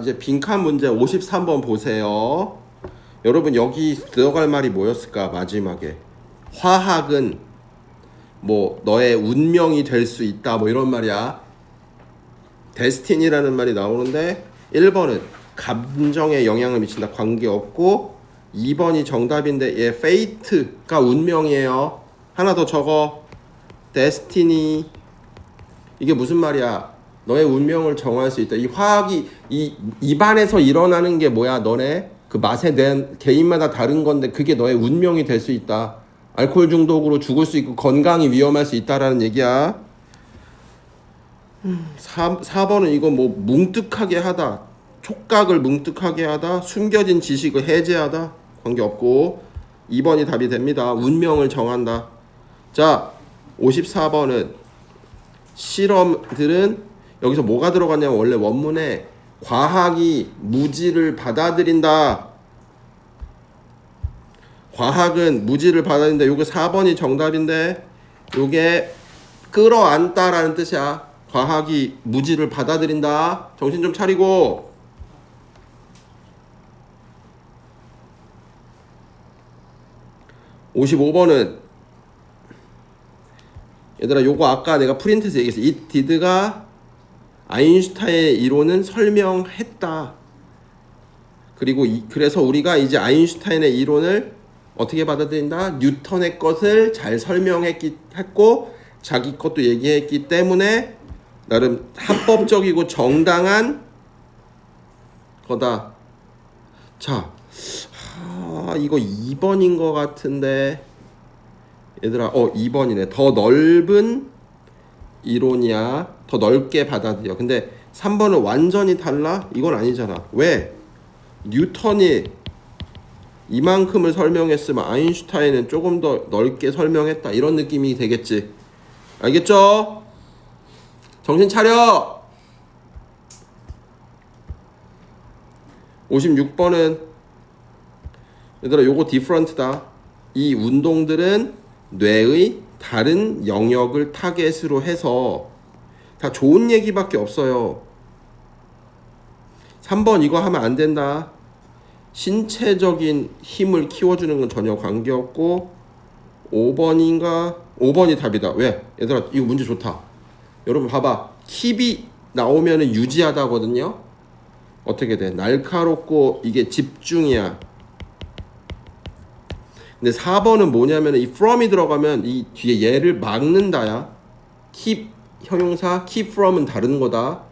이제 빈칸 문제 53번 보세요. 여러분 여기 들어갈 말이 뭐였을까 마지막에 화학은 뭐 너의 운명이 될 수 있다 뭐 이런 말이야. 데스티니라는 말이 나오는데 1번은 감정에 영향을 미친다 관계 없고 2번이 정답인데 얘 페이트가 운명이에요. 하나 더 적어. 데스티니 이게 무슨 말이야? 너의 운명을 정할 수 있다. 이 화학이 이 입안에서 일어나는 게 뭐야? 너네 그 맛에 대한 개인마다 다른 건데 그게 너의 운명이 될 수 있다. 알코올 중독으로 죽을 수 있고 건강이 위험할 수 있다라는 얘기야. 4, 4번은 이거 뭐 뭉뜩하게 하다. 촉각을 뭉뜩하게 하다. 숨겨진 지식을 해제하다. 관계없고 2번이 답이 됩니다. 운명을 정한다. 자, 54번은 실험들은 여기서 뭐가 들어갔냐면 원래 원문에 과학이 무지를 받아들인다. 과학은 무지를 받아들인다. 요게 4번이 정답인데 요게 끌어안다라는 뜻이야. 과학이 무지를 받아들인다. 정신 좀 차리고. (55번은) 얘들아 요거 아까 내가 프린트에서 얘기했어 이 디드가 아인슈타인의 이론은 설명했다. 그리고 이, 그래서 우리가 이제 아인슈타인의 이론을 어떻게 받아들인다? 뉴턴의 것을 잘 설명했기 했고 자기 것도 얘기했기 때문에 나름 합법적이고 정당한 거다. 자 아, 이거 2번인 것 같은데. 얘들아 어 2번이네. 더 넓은 이론이야 더 넓게 받아들여. 근데 3번은 완전히 달라? 이건 아니잖아. 왜? 뉴턴이 이만큼을 설명했으면 아인슈타인은 조금 더 넓게 설명했다. 이런 느낌이 되겠지. 알겠죠? 정신 차려! 56번은 얘들아 요거 디프런트다. 이 운동들은 뇌의 다른 영역을 타겟으로 해서 다 좋은 얘기밖에 없어요. 3번 이거 하면 안 된다. 신체적인 힘을 키워주는 건 전혀 관계없고 5번인가? 5번이 답이다. 왜? 얘들아 이거 문제 좋다. 여러분 봐봐. 킵이 나오면 유지하다거든요. 어떻게 돼? 날카롭고 이게 집중이야. 근데 4번은 뭐냐면 이 from이 들어가면 이 뒤에 얘를 막는다야. keep 형용사 keep from은 다른 거다.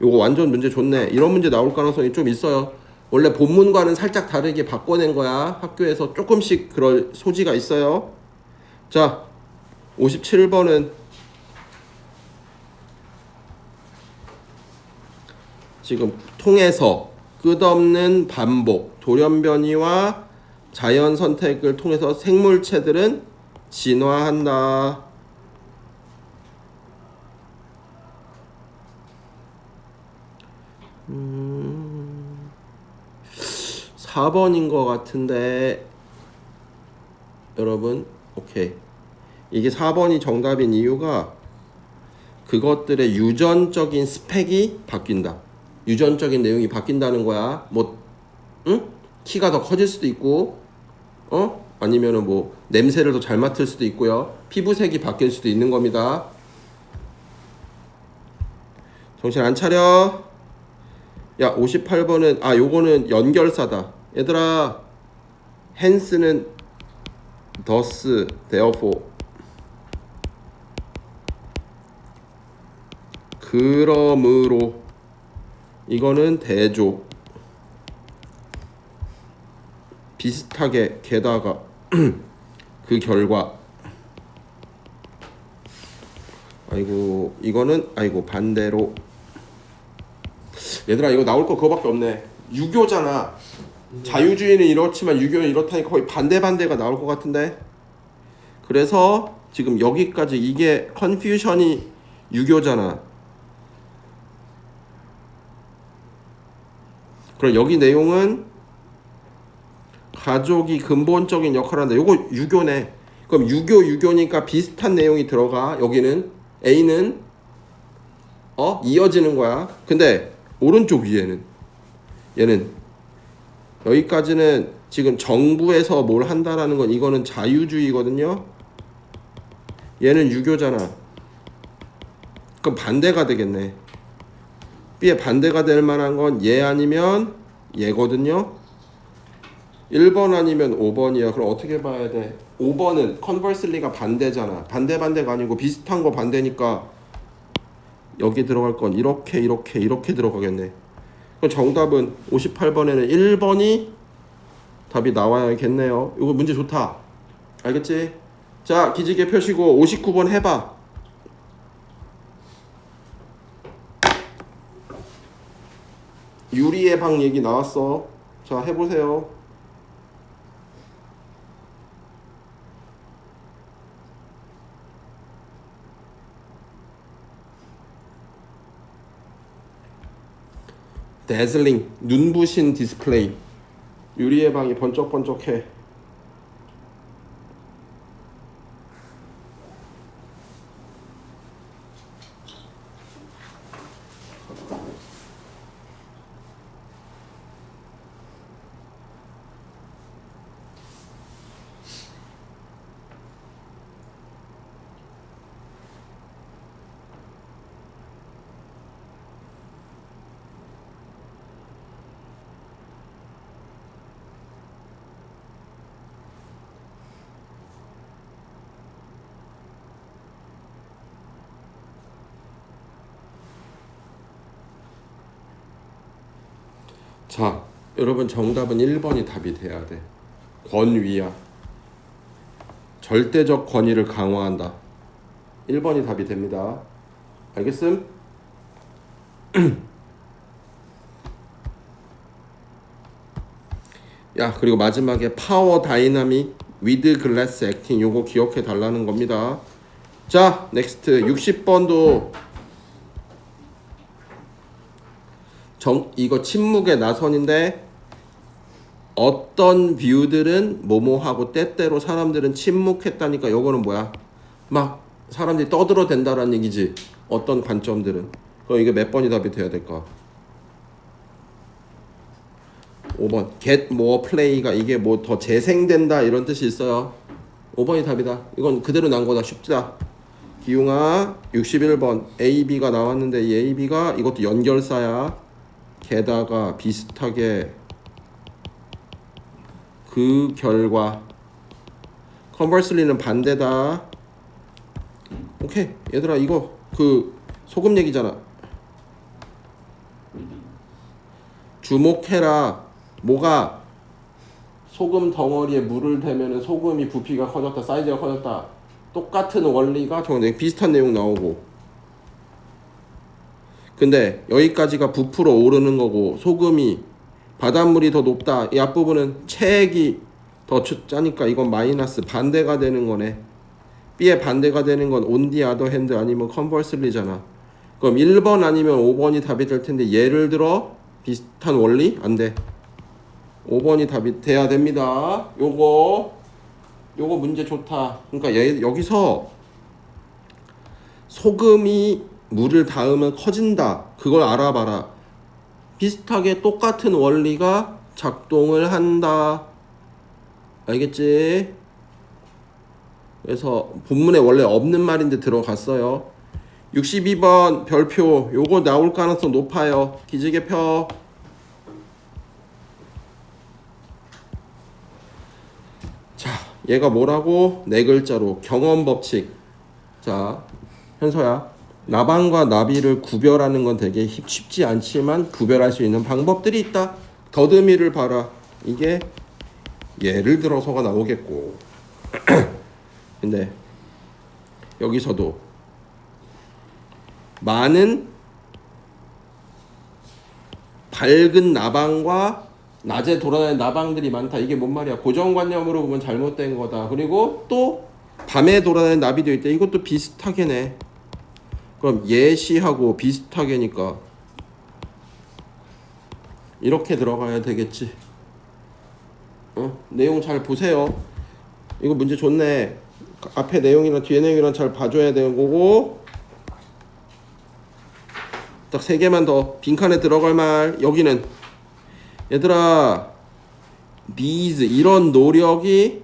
요거 완전 문제 좋네. 이런 문제 나올 가능성이 좀 있어요. 원래 본문과는 살짝 다르게 바꿔낸 거야. 학교에서 조금씩 그럴 소지가 있어요. 자, 57번은 지금 통해서 끝없는 반복, 돌연변이와 자연 선택을 통해서 생물체들은 진화한다. 음, 4번인 것 같은데 여러분 오케이 이게 4번이 정답인 이유가 그것들의 유전적인 스펙이 바뀐다. 유전적인 내용이 바뀐다는 거야. 뭐 응? 키가 더 커질 수도 있고 어? 아니면은 뭐 냄새를 더 잘 맡을 수도 있고요. 피부색이 바뀔 수도 있는 겁니다. 정신 안 차려? 야, 58번은 아, 요거는 연결사다. 얘들아. 헨스는 thus therefore 그러므로 이거는 대조 비슷하게 게다가 그 결과. 아이고 이거는 아이고 반대로. 얘들아 이거 나올 거 그거밖에 없네. 유교잖아. 자유주의는 이렇지만 유교는 이렇다니까 거의 반대 반대가 나올 것 같은데. 그래서 지금 여기까지 이게 컨퓨션이 유교잖아. 그럼 여기 내용은 가족이 근본적인 역할을 한다. 요거 유교네. 그럼 유교 유교니까 비슷한 내용이 들어가. 여기는 A는 어 이어지는 거야. 근데 오른쪽 위에는 얘는 여기까지는 지금 정부에서 뭘 한다라는 건 이거는 자유주의거든요. 얘는 유교잖아. 그럼 반대가 되겠네. B에 반대가 될 만한 건 얘 아니면 얘거든요. 1번 아니면 5번이야. 그럼 어떻게 봐야 돼? 5번은 컨버슬리가 반대잖아. 반대 반대가 아니고 비슷한 거 반대니까 여기 들어갈 건 이렇게 이렇게 이렇게 들어가겠네. 그럼 정답은 58번에는 1번이 답이 나와야겠네요. 이거 문제 좋다. 알겠지? 자, 기지개 펴시고 59번 해봐. 유리의 방 얘기 나왔어. 자, 해보세요. 데즐링 눈부신 디스플레이 유리의 방이 번쩍번쩍해 자 여러분 정답은 1번이 답이 돼야 돼. 권위야. 절대적 권위를 강화한다. 1번이 답이 됩니다. 알겠음? 야 그리고 마지막에 파워 다이나믹 위드 글래스 액팅 요거 기억해 달라는 겁니다. 자 넥스트 60번도 정 이거 침묵의 나선인데 어떤 뷰들은 뭐뭐하고 때때로 사람들은 침묵했다니까 요거는 뭐야? 막 사람들이 떠들어 된다라는 얘기지. 어떤 관점들은. 그럼 이게 몇 번이 답이 돼야 될까? 5번. Get more play가 이게 뭐 더 재생된다 이런 뜻이 있어요. 5번이 답이다. 이건 그대로 난 거다. 쉽다. 기웅아 61번. A, B가 나왔는데 이 A, B가 이것도 연결사야 게다가 비슷하게 그 결과 컨버슬리는 반대다. 오케이 얘들아 이거 그 소금 얘기잖아. 주목해라. 뭐가? 소금 덩어리에 물을 대면 소금이 부피가 커졌다 사이즈가 커졌다. 똑같은 원리가 저 비슷한 내용 나오고 근데 여기까지가 부풀어 오르는 거고 소금이 바닷물이 더 높다. 이 앞부분은 체액이 더 주- 짜니까 이건 마이너스 반대가 되는 거네. B의 반대가 되는 건 온디 아더 핸드 아니면 컨버슬리잖아. 그럼 1번 아니면 5번이 답이 될 텐데 예를 들어 비슷한 원리? 안 돼. 5번이 답이 돼야 됩니다. 요거 요거 문제 좋다. 그러니까 얘, 여기서 소금이 물을 닿으면 커진다. 그걸 알아봐라. 비슷하게 똑같은 원리가 작동을 한다. 알겠지? 그래서 본문에 원래 없는 말인데 들어갔어요. 62번 별표 요거 나올 가능성 높아요. 기지개 펴. 자, 얘가 뭐라고? 네 글자로 경험 법칙. 자, 현서야. 나방과 나비를 구별하는 건 되게 쉽- 쉽지 않지만 구별할 수 있는 방법들이 있다. 더듬이를 봐라. 이게 예를 들어서가 나오겠고. 근데 여기서도 많은 밝은 나방과 낮에 돌아다니는 나방들이 많다. 이게 뭔 말이야? 고정관념으로 보면 잘못된 거다. 그리고 또 밤에 돌아다니는 나비도 있다. 이것도 비슷하게네. 그럼 예시하고 비슷하게니까 이렇게 들어가야 되겠지. 어? 내용 잘 보세요. 이거 문제 좋네. 앞에 내용이랑 뒤에 내용이랑 잘 봐줘야 되는 거고. 딱 세 개만 더 빈칸에 들어갈 말 여기는 얘들아 these 이런 노력이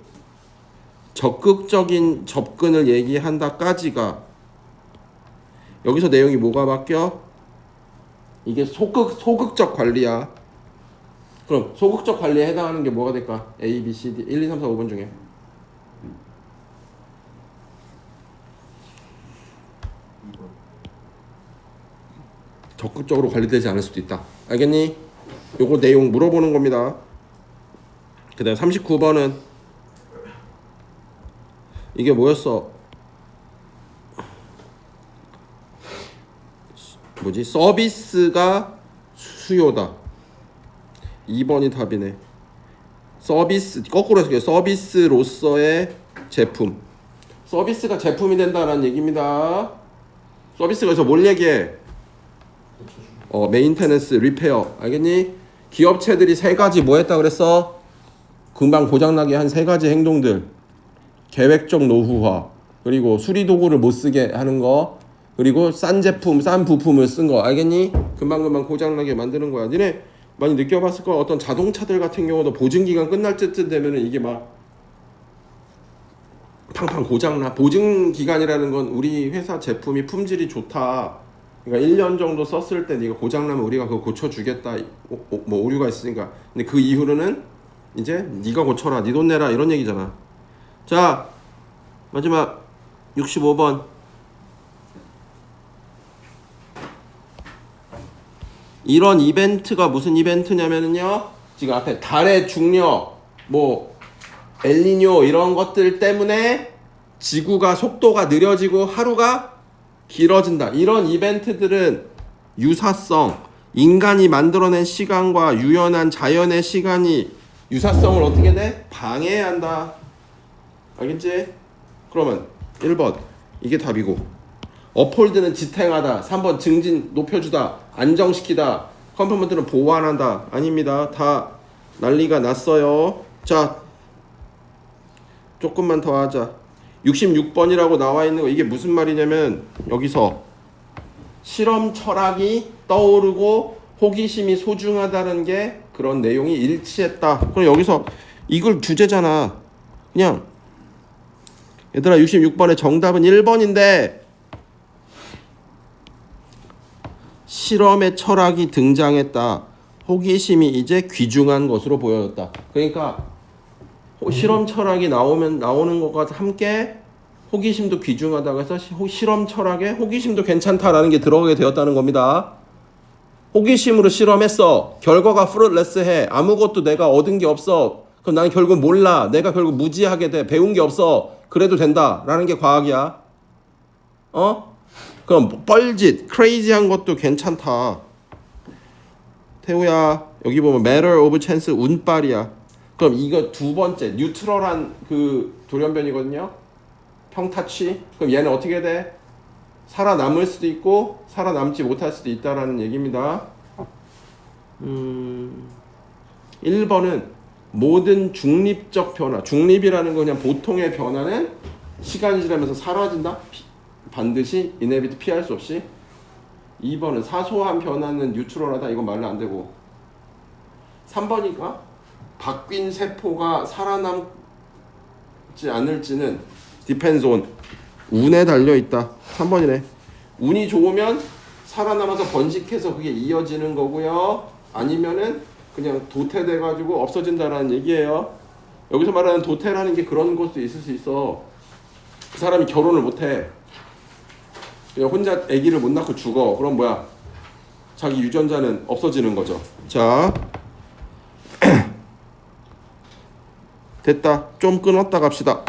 적극적인 접근을 얘기한다까지가 여기서 내용이 뭐가 바뀌어? 이게 소극 소극적 관리야. 그럼 소극적 관리에 해당하는 게 뭐가 될까? A, B, C, D 1, 2, 3, 4, 5번 중에 적극적으로 관리되지 않을 수도 있다. 알겠니? 요거 내용 물어보는 겁니다. 그다음 39번은 이게 뭐였어? 뭐지? 서비스가 수요다. 2번이 답이네. 서비스 거꾸로 해서 서비스로서의 제품. 서비스가 제품이 된다라는 얘기입니다. 서비스가 그래서 뭘 얘기해? 어, 메인테넌스, 리페어. 알겠니? 기업체들이 세 가지 뭐 했다 그랬어? 금방 고장나게 한 세 가지 행동들. 계획적 노후화. 그리고 수리 도구를 못 쓰게 하는 거. 그리고 싼 제품, 싼 부품을 쓴 거. 알겠니? 금방금방 고장나게 만드는 거야. 니네 많이 느껴봤을 거야. 어떤 자동차들 같은 경우도 보증 기간 끝날 때쯤 되면은 이게 막 팡팡 고장나. 보증 기간이라는 건 우리 회사 제품이 품질이 좋다. 그러니까 1년 정도 썼을 때 네가 고장나면 우리가 그거 고쳐주겠다. 오- 오- 뭐 오류가 있으니까. 근데 그 이후로는 이제 네가 고쳐라. 네 돈 내라. 이런 얘기잖아. 자 마지막 65번 이런 이벤트가 무슨 이벤트냐면은요 지금 앞에 달의 중력 뭐 엘니뇨 이런 것들 때문에 지구가 속도가 느려지고 하루가 길어진다 이런 이벤트들은 유사성 인간이 만들어낸 시간과 유연한 자연의 시간이 유사성을 어떻게 돼? 방해한다 알겠지? 그러면 1번 이게 답이고 어폴드는 지탱하다. 3번 증진 높여주다. 안정시키다. 컴포먼트는 보완한다. 아닙니다. 다 난리가 났어요. 자 조금만 더 하자. 66번이라고 나와 있는 거 이게 무슨 말이냐면 여기서 실험 철학이 떠오르고 호기심이 소중하다는 게 그런 내용이 일치했다. 그럼 여기서 이걸 주제잖아. 그냥 얘들아 66번의 정답은 1번인데 실험의 철학이 등장했다. 호기심이 이제 귀중한 것으로 보여졌다. 그러니까 호- 실험 철학이 나오면 나오는 것과 함께 호기심도 귀중하다고 해서 실험 철학에 호기심도 괜찮다라는 게 들어가게 되었다는 겁니다. 호기심으로 실험했어. 결과가 프루트레스해. 아무것도 내가 얻은 게 없어. 그럼 나는 결국 몰라. 내가 결국 무지하게 돼. 배운 게 없어. 그래도 된다 라는 게 과학이야. 어? 그럼 뻘짓, 크레이지한 것도 괜찮다. 태우야 여기 보면 matter of chance 운빨이야. 그럼 이거 두 번째 뉴트럴한 그 돌연변이거든요. 평타치. 그럼 얘는 어떻게 돼? 살아남을 수도 있고 살아남지 못할 수도 있다라는 얘기입니다. 음, 1번은 모든 중립적 변화. 중립이라는 건 그냥 보통의 변화는 시간이 지나면서 사라진다. 피- 반드시 이네비트 피할 수 없이. 2번은 사소한 변화는 뉴트럴하다. 이건 말로 안 되고. 3번이가 바뀐 세포가 살아남지 않을지는 디펜스 온 운에 달려 있다. 3번이네. 운이 좋으면 살아남아서 번식해서 그게 이어지는 거고요. 아니면은 그냥 도태돼 가지고 없어진다라는 얘기예요. 여기서 말하는 도태라는 게 그런 것도 있을 수 있어. 그 사람이 결혼을 못 해. 그냥 혼자 아기를 못 낳고 죽어. 그럼 뭐야? 자기 유전자는 없어지는 거죠. 자. 됐다. 좀 끊었다 갑시다.